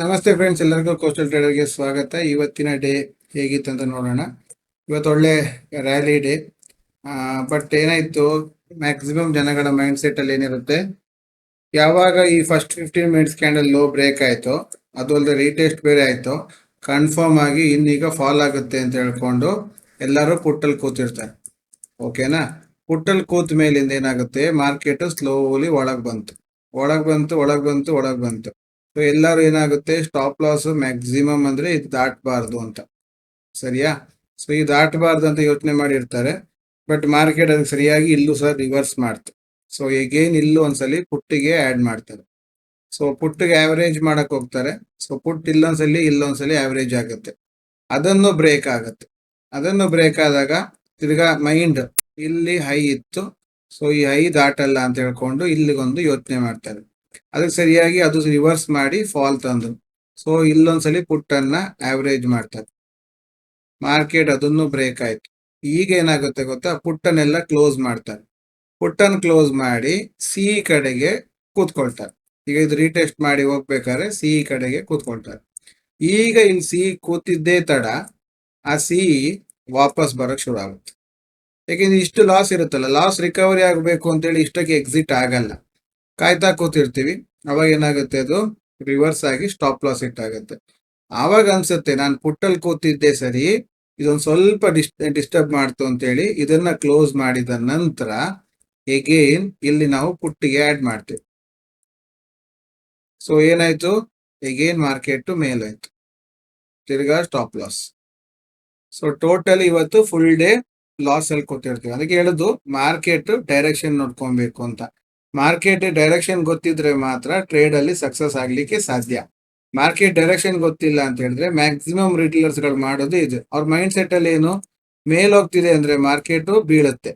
ನಮಸ್ತೆ ಫ್ರೆಂಡ್ಸ್ ಎಲ್ಲರಿಗೂ ಕೋಸ್ಟಲ್ ಟ್ರೇಡರ್ಗೆ ಸ್ವಾಗತ. ಇವತ್ತಿನ ಡೇ ಹೇಗಿತ್ತು ಅಂತ ನೋಡೋಣ. ಇವತ್ತು ಒಳ್ಳೆ ರ್ಯಾಲಿ ಡೇ ಬಟ್ ಏನಾಯಿತು? ಮ್ಯಾಕ್ಸಿಮಮ್ ಜನಗಳ ಮೈಂಡ್ ಸೆಟ್ ಅಲ್ಲಿ ಏನಿರುತ್ತೆ? ಯಾವಾಗ ಈ first fifteen minutes candle low break ಆಯ್ತು, ಅದು ಅಲ್ಲದೆ ರೀಟೆಸ್ಟ್ ಬೇರೆ ಆಯ್ತು ಕನ್ಫರ್ಮ್ ಆಗಿ ಇನ್ನೀಗ ಫಾಲ್ ಆಗುತ್ತೆ ಅಂತ ಹೇಳ್ಕೊಂಡು ಎಲ್ಲರೂ ಪುಟ್ಟಲ್ಲಿ ಕೂತಿರ್ತಾರೆ. ಓಕೆನಾ ಪುಟ್ಟಲ್ಲಿ ಕೂತ ಮೇಲಿಂದ ಏನಾಗುತ್ತೆ? ಮಾರ್ಕೆಟ್ ಸ್ಲೋಲಿ ಒಳಗೆ ಬಂತು. ಒಳಗೆ ಬಂತು ಒಳಗೆ ಬಂತು ಒಳಗೆ ಬಂತು. ಸೊ ಎಲ್ಲರೂ ಏನಾಗುತ್ತೆ? ಸ್ಟಾಪ್ ಲಾಸ್ ಮ್ಯಾಕ್ಸಿಮಮ್ ಅಂದ್ರೆ ಇದು ದಾಟಬಾರ್ದು ಅಂತ. ಸರಿಯಾ? ಸೊ ಇದು ದಾಟಬಾರ್ದು ಅಂತ ಯೋಚನೆ ಮಾಡಿರ್ತಾರೆ. ಬಟ್ ಮಾರ್ಕೆಟ್ ಅದಕ್ಕೆ ಸರಿಯಾಗಿ ಇಲ್ಲೂ ಸಹ ರಿವರ್ಸ್ ಮಾಡ್ತು. ಸೊ ಎಗೇನ್ ಇಲ್ಲೂ ಒಂದ್ಸಲಿ ಪುಟ್ಟಿಗೆ ಆಡ್ ಮಾಡ್ತಾರೆ. ಸೊ ಪುಟ್ಟಿಗೆ ಆವರೇಜ್ ಮಾಡಕ್ ಹೋಗ್ತಾರೆ. ಸೊ ಪುಟ್ ಇಲ್ಲೊಂದ್ಸಲಿ ಇಲ್ಲೊಂದ್ಸಲಿ ಆವರೇಜ್ ಆಗುತ್ತೆ. ಅದನ್ನು ಬ್ರೇಕ್ ಆಗುತ್ತೆ. ಅದನ್ನು ಬ್ರೇಕ್ ಆದಾಗ ತಿರ್ಗಾ ಮೈಂಡ್ ಇಲ್ಲಿ ಹೈ ಇತ್ತು. ಸೊ ಈ ಹೈ ದಾಟಲ್ಲ ಅಂತ ಹೇಳ್ಕೊಂಡು ಇಲ್ಲಿಗೊಂದು ಯೋಚನೆ ಮಾಡ್ತಾರೆ. ಅದಕ್ಕೆ ಸರಿಯಾಗಿ ಅದು ರಿವರ್ಸ್ ಮಾಡಿ ಫಾಲ್ ತಂದ್ರು. ಸೊ ಇಲ್ಲೊಂದ್ಸಲಿ ಪುಟ್ಟನ್ನ ಆವರೇಜ್ ಮಾಡ್ತಾರೆ. ಮಾರ್ಕೆಟ್ ಅದನ್ನು ಬ್ರೇಕ್ ಆಯ್ತು. ಈಗ ಏನಾಗುತ್ತೆ ಗೊತ್ತಾ? ಪುಟ್ಟನ್ನೆಲ್ಲ ಕ್ಲೋಸ್ ಮಾಡ್ತಾರೆ. ಪುಟ್ಟನ್ ಕ್ಲೋಸ್ ಮಾಡಿ ಸಿ ಕಡೆಗೆ ಕೂತ್ಕೊಳ್ತಾರೆ. ಈಗ ಇದು ರೀಟೆಸ್ಟ್ ಮಾಡಿ ಹೋಗ್ಬೇಕಾದ್ರೆ ಸಿ ಕಡೆಗೆ ಕೂತ್ಕೊಳ್ತಾರೆ. ಈಗ ಇಲ್ಲಿ ಸಿ ಕೂತಿದ್ದೇ ತಡ, ಆ ಸಿ ವಾಪಸ್ ಬರಕ್ ಶುರು ಆಗುತ್ತೆ. ಯಾಕೆಂದ್ರೆ ಇಷ್ಟು ಲಾಸ್ ಇರುತ್ತಲ್ಲ ಲಾಸ್ ರಿಕವರಿ ಆಗಬೇಕು ಅಂತೇಳಿ ಇಷ್ಟಕ್ಕೆ ಎಕ್ಸಿಟ್ ಆಗಲ್ಲ. ಕಾಯ್ತಾ ಕೂತಿರ್ತೀವಿ ಅವಾಗ ಏನಾಗುತ್ತೆ ಅದು? ರಿವರ್ಸ್ ಆಗಿ ಸ್ಟಾಪ್ ಲಾಸ್ ಹಿಟ್ ಆಗುತ್ತೆ. ಆವಾಗ ಅನ್ಸುತ್ತೆ ನಾನು ಪುಟ್ಟಲ್ಲಿ ಕೂತಿದ್ದೆ ಸರಿ, ಇದೊಂದು ಸ್ವಲ್ಪ ಡಿಸ್ ಡಿಸ್ಟರ್ಬ್ ಮಾಡ್ತು ಅಂತೇಳಿ ಇದನ್ನ ಕ್ಲೋಸ್ ಮಾಡಿದ ನಂತರ ಎಗೇನ್ ಇಲ್ಲಿ ನಾವು ಪುಟ್ಟಿಗೆ ಆಡ್ ಮಾಡ್ತೀವಿ. ಸೊ ಏನಾಯ್ತು? ಎಗೇನ್ ಮಾರ್ಕೆಟ್ ಮೇಲಾಯ್ತು. ತಿರ್ಗಾ ಸ್ಟಾಪ್ ಲಾಸ್ ಸೊ ಟೋಟಲ್ ಇವತ್ತು ಫುಲ್ ಡೇ ಲಾಸ್ ಅಲ್ಲಿ ಕೂತಿರ್ತೀವಿ. ಅದಕ್ಕೆ ಹೇಳುದು ಮಾರ್ಕೆಟ್ ಡೈರೆಕ್ಷನ್ ನೋಡ್ಕೊಬೇಕು ಅಂತ. ಮಾರ್ಕೆಟ್ ಡೈರೆಕ್ಷನ್ ಗೊತ್ತಿದ್ರೆ ಮಾತ್ರ ಟ್ರೇಡ್ ಅಲ್ಲಿ ಸಕ್ಸಸ್ ಆಗ್ಲಿಕ್ಕೆ ಸಾಧ್ಯ. ಮಾರ್ಕೆಟ್ ಡೈರೆಕ್ಷನ್ ಗೊತ್ತಿಲ್ಲ ಅಂತ ಹೇಳಿದ್ರೆ ಮ್ಯಾಕ್ಸಿಮಮ್ ರಿಟೇಲರ್ಸ್ಗಳು ಮಾಡೋದು ಇದು. ಅವ್ರ ಮೈಂಡ್ ಸೆಟ್ ಅಲ್ಲಿ ಏನು? ಮೇಲ್ ಹೋಗ್ತಿದೆ ಅಂದ್ರೆ ಮಾರ್ಕೆಟ್ ಬೀಳುತ್ತೆ.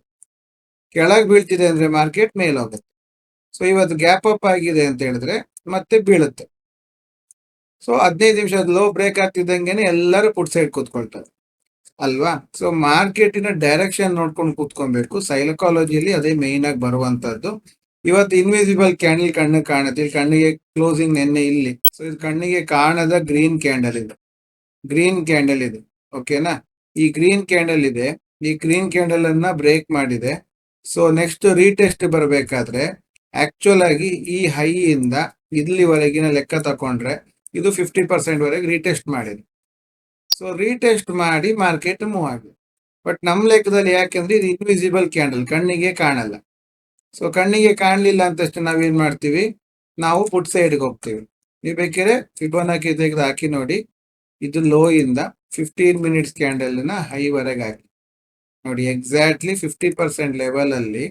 ಕೆಳಗೆ ಬೀಳ್ತಿದೆ ಅಂದ್ರೆ ಮಾರ್ಕೆಟ್ ಮೇಲ್ ಹೋಗುತ್ತೆ ಸೊ ಇವತ್ತು ಗ್ಯಾಪ್ ಅಪ್ ಆಗಿದೆ ಅಂತ ಹೇಳಿದ್ರೆ ಮತ್ತೆ ಬೀಳುತ್ತೆ. ಸೊ ಹದಿನೈದು ನಿಮಿಷ ಲೋ ಬ್ರೇಕ್ ಆಗ್ತಿದ್ದಂಗೆನೆ ಎಲ್ಲರೂ ಪುಟ್ ಸೈಡ್ ಕೂತ್ಕೊಳ್ತಾರೆ. ಅಲ್ವಾ? ಸೊ ಮಾರ್ಕೆಟಿನ ಡೈರೆಕ್ಷನ್ ನೋಡ್ಕೊಂಡು ಕೂತ್ಕೊಬೇಕು. ಸೈಲಕಾಲಜಿಯಲ್ಲಿ ಅದೇ ಮೇನ್ ಆಗಿ ಬರುವಂತದ್ದು. ಇವತ್ತು ಇನ್ವಿಸಿಬಲ್ ಕ್ಯಾಂಡಲ್ ಕಣ್ಣು ಕಾಣುತ್ತೆ. ಇಲ್ಲಿ ಕಣ್ಣಿಗೆ ಕ್ಲೋಸಿಂಗ್ ನೆನ್ನೆ ಇಲ್ಲಿ. ಸೊ ಇದು ಕಣ್ಣಿಗೆ ಕಾಣದ ಗ್ರೀನ್ ಕ್ಯಾಂಡಲ್ ಇದು. ಗ್ರೀನ್ ಕ್ಯಾಂಡಲ್ ಇದು. ಓಕೆನಾ ಈ ಗ್ರೀನ್ ಕ್ಯಾಂಡಲ್ ಇದೆ. ಈ ಗ್ರೀನ್ ಕ್ಯಾಂಡಲ್ ಅನ್ನ ಬ್ರೇಕ್ ಮಾಡಿದೆ. ಸೊ ನೆಕ್ಸ್ಟ್ ರೀಟೆಸ್ಟ್ ಬರಬೇಕಾದ್ರೆ ಆಕ್ಚುಲ್ ಆಗಿ ಈ ಹೈ ಇಂದ ಇಲ್ಲಿವರೆಗಿನ ಲೆಕ್ಕ ತಕೊಂಡ್ರೆ ಇದು ಫಿಫ್ಟಿ ಪರ್ಸೆಂಟ್ ವರೆಗೆ ರೀಟೆಸ್ಟ್ ಮಾಡಿದೆ. ಸೊ ರೀಟೆಸ್ಟ್ ಮಾಡಿ ಮಾರ್ಕೆಟ್ ಮೂವ್ ಆಗಿದೆ. ಬಟ್ ನಮ್ಮ ಲೆಕ್ಕದಲ್ಲಿ ಯಾಕೆಂದ್ರೆ ಇದು ಇನ್ವಿಸಿಬಲ್ ಕ್ಯಾಂಡಲ್ ಕಣ್ಣಿಗೆ ಕಾಣಲ್ಲ. ಸೊ ಕಣ್ಣಿಗೆ ಕಾಣಲಿಲ್ಲ ಅಂತಷ್ಟು ನಾವೇನ್ ಮಾಡ್ತೀವಿ? ನಾವು ಪುಟ್ ಸೈಡ್ಗೆ ಹೋಗ್ತೀವಿ. ನೀವು ಬೇಕಿದ್ರೆ ಫಿಬೋನಾಕಿ ತೆಗೆದು ಹಾಕಿ ನೋಡಿ. ಇದು ಲೋ ಇಂದ ಫಿಫ್ಟೀನ್ ಮಿನಿಟ್ಸ್ ಕ್ಯಾಂಡಲ್ನ ಹೈ ವರೆಗೆ ಹಾಕಿ. ನೋಡಿ ಎಕ್ಸಾಕ್ಟ್ಲಿ ಫಿಫ್ಟಿ ಪರ್ಸೆಂಟ್ ಲೆವೆಲ್ ಅಲ್ಲಿ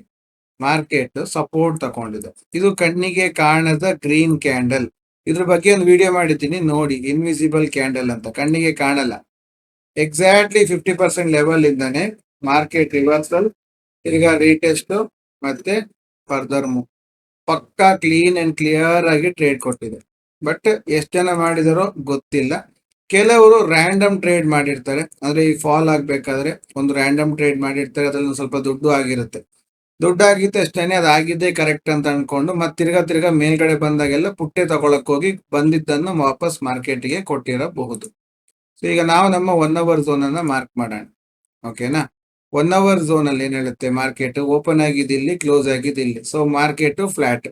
ಮಾರ್ಕೆಟ್ ಸಪೋರ್ಟ್ ತಗೊಂಡಿದೆ. ಇದು ಕಣ್ಣಿಗೆ ಕಾಣದ ಗ್ರೀನ್ ಕ್ಯಾಂಡಲ್ ಇದ್ರ ಬಗ್ಗೆ ಒಂದು ವಿಡಿಯೋ ಮಾಡಿದ್ದೀನಿ, ನೋಡಿ. ಇನ್ವಿಸಿಬಲ್ ಕ್ಯಾಂಡಲ್ ಅಂತ. ಕಣ್ಣಿಗೆ ಕಾಣಲ್ಲ. ಎಕ್ಸಾಕ್ಟ್ಲಿ ಫಿಫ್ಟಿ ಪರ್ಸೆಂಟ್ ಲೆವೆಲ್ ಇಂದಾನೆ ಮಾರ್ಕೆಟ್ ರಿವರ್ಸಲ್ ತಿರ್ಗಾ ರೀಟೆಸ್ಟ್ ಮತ್ತೆ ಫರ್ದರ್ ಮೂವ್ ಪಕ್ಕಾ ಕ್ಲೀನ್ ಅಂಡ್ ಕ್ಲಿಯರ್ ಆಗಿ ಟ್ರೇಡ್ ಕೊಟ್ಟಿದೆ. ಬಟ್ ಎಷ್ಟು ಜನ ಮಾಡಿದಾರೋ ಗೊತ್ತಿಲ್ಲ. ಕೆಲವರು ರ್ಯಾಂಡಮ್ ಟ್ರೇಡ್ ಮಾಡಿರ್ತಾರೆ. ಅಂದ್ರೆ ಈ ಫಾಲ್ ಆಗ್ಬೇಕಾದ್ರೆ ಒಂದು ರ್ಯಾಂಡಮ್ ಟ್ರೇಡ್ ಮಾಡಿರ್ತಾರೆ. ಅದ್ರಲ್ಲಿ ಸ್ವಲ್ಪ ದುಡ್ಡು ಆಗಿರುತ್ತೆ. ದುಡ್ಡು ಆಗಿತ್ತು ಅಷ್ಟೇನೆ ಅದಾಗಿದ್ದೇ ಕರೆಕ್ಟ್ ಅಂತ ಅನ್ಕೊಂಡು ಮತ್ತೆ ತಿರ್ಗಾ ತಿರ್ಗಾ ಮೇಲ್ಗಡೆ ಬಂದಾಗೆಲ್ಲ ಪುಟ್ಟೆ ತಗೊಳಕ್ ಹೋಗಿ ಬಂದಿದ್ದನ್ನು ವಾಪಸ್ ಮಾರ್ಕೆಟ್ಗೆ ಕೊಟ್ಟಿರಬಹುದು. ಸೊ ಈಗ ನಾವು ನಮ್ಮ ಒನ್ ಅವರ್ ಝೋನ್ ಅನ್ನ ಮಾರ್ಕ್ ಮಾಡೋಣ. ಓಕೆನಾ ಒನ್ ಅವರ್ ಝೋನ್ ಅಲ್ಲಿ ಏನ್ ಹೇಳುತ್ತೆ? ಮಾರ್ಕೆಟ್ ಓಪನ್ ಆಗಿದೆ ಇಲ್ಲಿ ಕ್ಲೋಸ್ ಆಗಿದೆ ಇಲ್ಲಿ. ಸೊ ಮಾರ್ಕೆಟ್ ಫ್ಲಾಟ್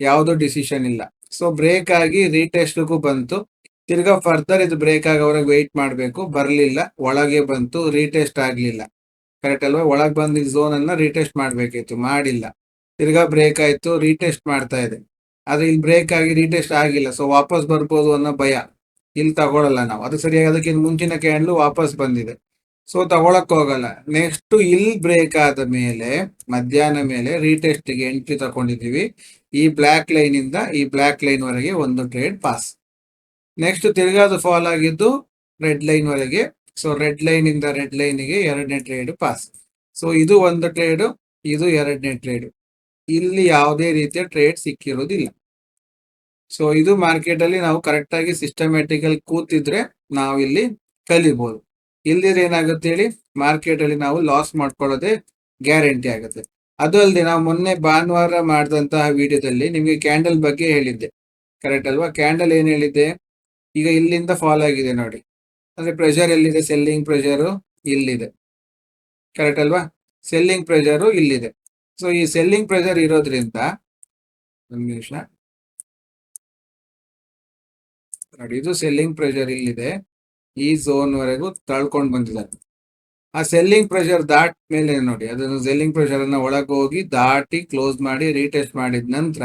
ಯಾವುದು ಡಿಸಿಷನ್ ಇಲ್ಲ. ಸೊ ಬ್ರೇಕ್ ಆಗಿ ರೀಟೆಸ್ಟ್ಗೂ ಬಂತು. ತಿರ್ಗಾ ಫರ್ದರ್ ಇದು ಬ್ರೇಕ್ ಆಗೋವರೆಗೆ ವೆಯ್ಟ್ ಮಾಡಬೇಕು. ಬರಲಿಲ್ಲ. ಒಳಗೆ ಬಂತು. ರೀಟೆಸ್ಟ್ ಆಗ್ಲಿಲ್ಲ. ಕರೆಕ್ಟ್ ಅಲ್ವಾ? ಒಳಗೆ ಬಂದ ಝೋನ್ ಅನ್ನ ರೀಟೆಸ್ಟ್ ಮಾಡ್ಬೇಕಿತ್ತು. ಮಾಡಿಲ್ಲ. ತಿರ್ಗಾ ಬ್ರೇಕ್ ಆಯ್ತು. ರೀಟೆಸ್ಟ್ ಮಾಡ್ತಾ ಇದೆ. ಆದ್ರೆ ಇಲ್ಲಿ ಬ್ರೇಕ್ ಆಗಿ ರೀಟೆಸ್ಟ್ ಆಗಿಲ್ಲ. ಸೊ ವಾಪಸ್ ಬರ್ಬೋದು ಅನ್ನೋ ಭಯ. ಇಲ್ಲಿ ತಗೊಳಲ್ಲ ನಾವು. ಅದು ಸರಿಯಾಗಿ ಅದಕ್ಕೆ ಮುಂಚಿನ ಕ್ಯಾಂಡ್ಲು ವಾಪಸ್ ಬಂದಿದೆ. ಸೊ ತಗೊಳಕ್ ಹೋಗಲ್ಲ. ನೆಕ್ಸ್ಟ್ ಇಲ್ ಬ್ರೇಕ್ ಆದ ಮೇಲೆ, ಮಧ್ಯಾಹ್ನ ಮೇಲೆ ರೀಟೆಸ್ಟ್ಗೆ ಎಂಟ್ರಿ ತಗೊಂಡಿದೀವಿ ಈ ಬ್ಲಾಕ್ ಲೈನ್ ಇಂದ ಈ ಬ್ಲಾಕ್ ಲೈನ್ ವರೆಗೆ ಒಂದು ಟ್ರೇಡ್ ಪಾಸ್ ನೆಕ್ಸ್ಟ್ ತಿರ್ಗಾದು ಫಾಲ್ ಆಗಿದ್ದು ರೆಡ್ ಲೈನ್ ವರೆಗೆ. ಸೊ ರೆಡ್ ಲೈನ್ ಇಂದ ರೆಡ್ ಲೈನ್ಗೆ ಎರಡನೇ ಟ್ರೇಡ್ ಪಾಸ್ ಸೊ ಇದು ಒಂದು ಟ್ರೇಡ್ ಇದು ಎರಡನೇ ಟ್ರೇಡ್ ಇಲ್ಲಿ ಯಾವುದೇ ರೀತಿಯ ಟ್ರೇಡ್ ಸಿಕ್ಕಿರೋದಿಲ್ಲ. ಸೊ ಇದು ಮಾರ್ಕೆಟ್ ಅಲ್ಲಿ ನಾವು ಕರೆಕ್ಟ್ ಆಗಿ ಸಿಸ್ಟಮ್ಯಾಟಿಕಲ್ ಕೂತಿದ್ರೆ ನಾವಿಲ್ಲಿ ಕಲಿಬಹುದು ಇಲ್ದಿದ್ರೆ ಏನಾಗುತ್ತೆ ಹೇಳಿ ಮಾರ್ಕೆಟ್ ಅಲ್ಲಿ ನಾವು ಲಾಸ್ ಮಾಡ್ಕೊಳ್ಳೋದೇ ಗ್ಯಾರಂಟಿ ಆಗುತ್ತೆ. ಅದು ಅಲ್ಲದೆ ನಾವು ಮೊನ್ನೆ ಭಾನುವಾರ ಮಾಡಿದಂತಹ ವಿಡಿಯೋದಲ್ಲಿ ನಿಮಗೆ ಕ್ಯಾಂಡಲ್ ಬಗ್ಗೆ ಹೇಳಿದ್ದೆ. ಕರೆಕ್ಟ್ ಅಲ್ವಾ? ಕ್ಯಾಂಡಲ್ ಏನ್ ಹೇಳಿದ್ದೆ? ಈಗ ಇಲ್ಲಿಂದ ಫಾಲೋ ಆಗಿದೆ ನೋಡಿ. ಅಂದ್ರೆ ಪ್ರೆಷರ್ ಎಲ್ಲಿದೆ? ಸೆಲ್ಲಿಂಗ್ ಪ್ರೆಷರು ಇಲ್ಲಿದೆ. ಕರೆಕ್ಟ್ ಅಲ್ವಾ? ಸೆಲ್ಲಿಂಗ್ ಪ್ರೆಷರು ಇಲ್ಲಿದೆ. ಸೊ ಈ ಸೆಲ್ಲಿಂಗ್ ಪ್ರೆಷರ್ ಇರೋದ್ರಿಂದ ನಿಮಿಷ. ನೋಡಿ, ಇದು ಸೆಲ್ಲಿಂಗ್ ಪ್ರೆಷರ್ ಇಲ್ಲಿದೆ. ಈ ಝೋನ್ ವರೆಗೂ ತಳ್ಕೊಂಡು ಬಂದಿದ್ದಾರೆ. ಆ ಸೆಲ್ಲಿಂಗ್ ಪ್ರೆಷರ್ ದಾಟ್ ಮೇಲೆ ನೋಡಿ, ಅದನ್ನು ಸೆಲ್ಲಿಂಗ್ ಪ್ರೆಷರ್ ಅನ್ನ ಒಳಗೆ ಹೋಗಿ ದಾಟಿ ಕ್ಲೋಸ್ ಮಾಡಿ ರೀಟೆಸ್ಟ್ ಮಾಡಿದ ನಂತರ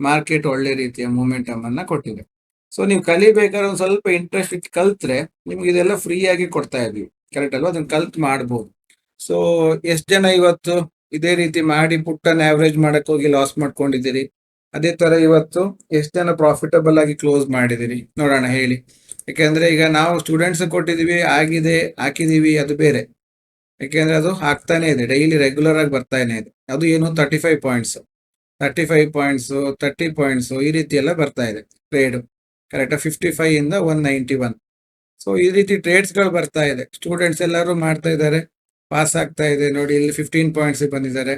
ಮಾರ್ಕೆಟ್ ಒಳ್ಳೆ ರೀತಿಯ ಮೂಮೆಂಟಮ್ ಅನ್ನ ಕೊಟ್ಟಿದೆ. ಸೊ ನೀವು ಕಲಿಬೇಕಾದ್ರೆ ಒಂದು ಸ್ವಲ್ಪ ಇಂಟ್ರೆಸ್ಟ್ ಇಟ್ಟು ಕಲ್ತ್ರೆ ನಿಮ್ಗೆ ಇದೆಲ್ಲ ಫ್ರೀ ಆಗಿ ಕೊಡ್ತಾ ಇದೀವಿ ಕರೆಕ್ಟ್ ಅಲ್ವಾ? ಅದನ್ನ ಕಲ್ತ್ ಮಾಡ್ಬೋದು. ಸೊ ಎಷ್ಟು ಜನ ಇವತ್ತು ಇದೇ ರೀತಿ ಮಾಡಿ ಪುಟ್ಟನ್ ಆವ್ರೇಜ್ ಮಾಡಕ್ ಹೋಗಿ ಲಾಸ್ ಮಾಡ್ಕೊಂಡಿದ್ದೀರಿ? ಅದೇ ತರ ಇವತ್ತು ಎಷ್ಟು ಜನ ಪ್ರಾಫಿಟಬಲ್ ಆಗಿ ಕ್ಲೋಸ್ ಮಾಡಿದಿರಿ ನೋಡೋಣ, ಹೇಳಿ. ಯಾಕೆಂದ್ರೆ ಈಗ ನಾವು ಸ್ಟೂಡೆಂಟ್ಸ್ ಕೊಟ್ಟಿದೀವಿ ಆಗಿದೆ ಹಾಕಿದೀವಿ ಅದು ಬೇರೆ. ಯಾಕೆಂದ್ರೆ ಅದು ಹಾಕ್ತಾನೆ ಇದೆ ಡೈಲಿ ರೆಗ್ಯುಲರ್ ಆಗಿ ಬರ್ತಾನೆ ಇದೆ. ಅದು ಏನು thirty five points thirty five points thirty points ಈ ರೀತಿ ಎಲ್ಲ ಬರ್ತಾ ಇದೆ ಟ್ರೇಡ್ ಕರೆಕ್ಟ್ ಫಿಫ್ಟಿ ಫೈವ್ ಇಂದ ಒನ್ ನೈಂಟಿ ಒನ್ ಸೊ ಈ ರೀತಿ ಟ್ರೇಡ್ಸ್ಗಳು ಬರ್ತಾ ಇದೆ. ಸ್ಟೂಡೆಂಟ್ಸ್ ಎಲ್ಲರೂ ಮಾಡ್ತಾ ಇದ್ದಾರೆ ಪಾಸ್ ಆಗ್ತಾ ಇದೆ, ನೋಡಿ ಇಲ್ಲಿ ಫಿಫ್ಟೀನ್ ಪಾಯಿಂಟ್ಸ್ ಬಂದಿದ್ದಾರೆ.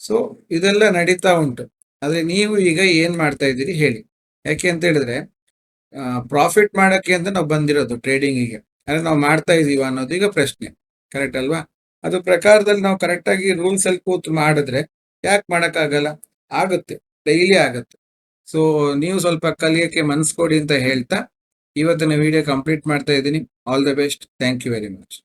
ಸೊ ಇದೆಲ್ಲ ನಡೀತಾ ಉಂಟು. ಆದರೆ ನೀವು ಈಗ ಏನ್ ಮಾಡ್ತಾ ಇದ್ದೀರಿ ಹೇಳಿ. ಯಾಕೆ ಅಂತ ಹೇಳಿದ್ರೆ ಪ್ರಾಫಿಟ್ ಮಾಡೋಕ್ಕೆ ಅಂತ ನಾವು ಬಂದಿರೋದು ಟ್ರೇಡಿಂಗಿಗೆ ಅಂದರೆ ನಾವು ಮಾಡ್ತಾ ಇದೀವ ಅನ್ನೋದು ಈಗ ಪ್ರಶ್ನೆ. ಕರೆಕ್ಟ್ ಅಲ್ವಾ? ಅದು ಪ್ರಕಾರದಲ್ಲಿ ನಾವು ಕರೆಕ್ಟ್ ಆಗಿ ರೂಲ್ಸ್ ಅಲ್ಲಿ ಕೂತು ಮಾಡಿದ್ರೆ ಯಾಕೆ ಮಾಡೋಕ್ಕಾಗಲ್ಲ? ಆಗುತ್ತೆ. ಡೈಲಿ ಆಗುತ್ತೆ. ಸೊ ನೀವು ಸ್ವಲ್ಪ ಕಲಿಯೋಕ್ಕೆ ಮನಸ್ಕೊಡಿ ಅಂತ ಹೇಳ್ತಾ ಇವತ್ತಿನ ವಿಡಿಯೋ ಕಂಪ್ಲೀಟ್ ಮಾಡ್ತಾ ಇದ್ದೀನಿ. All the best thank you very much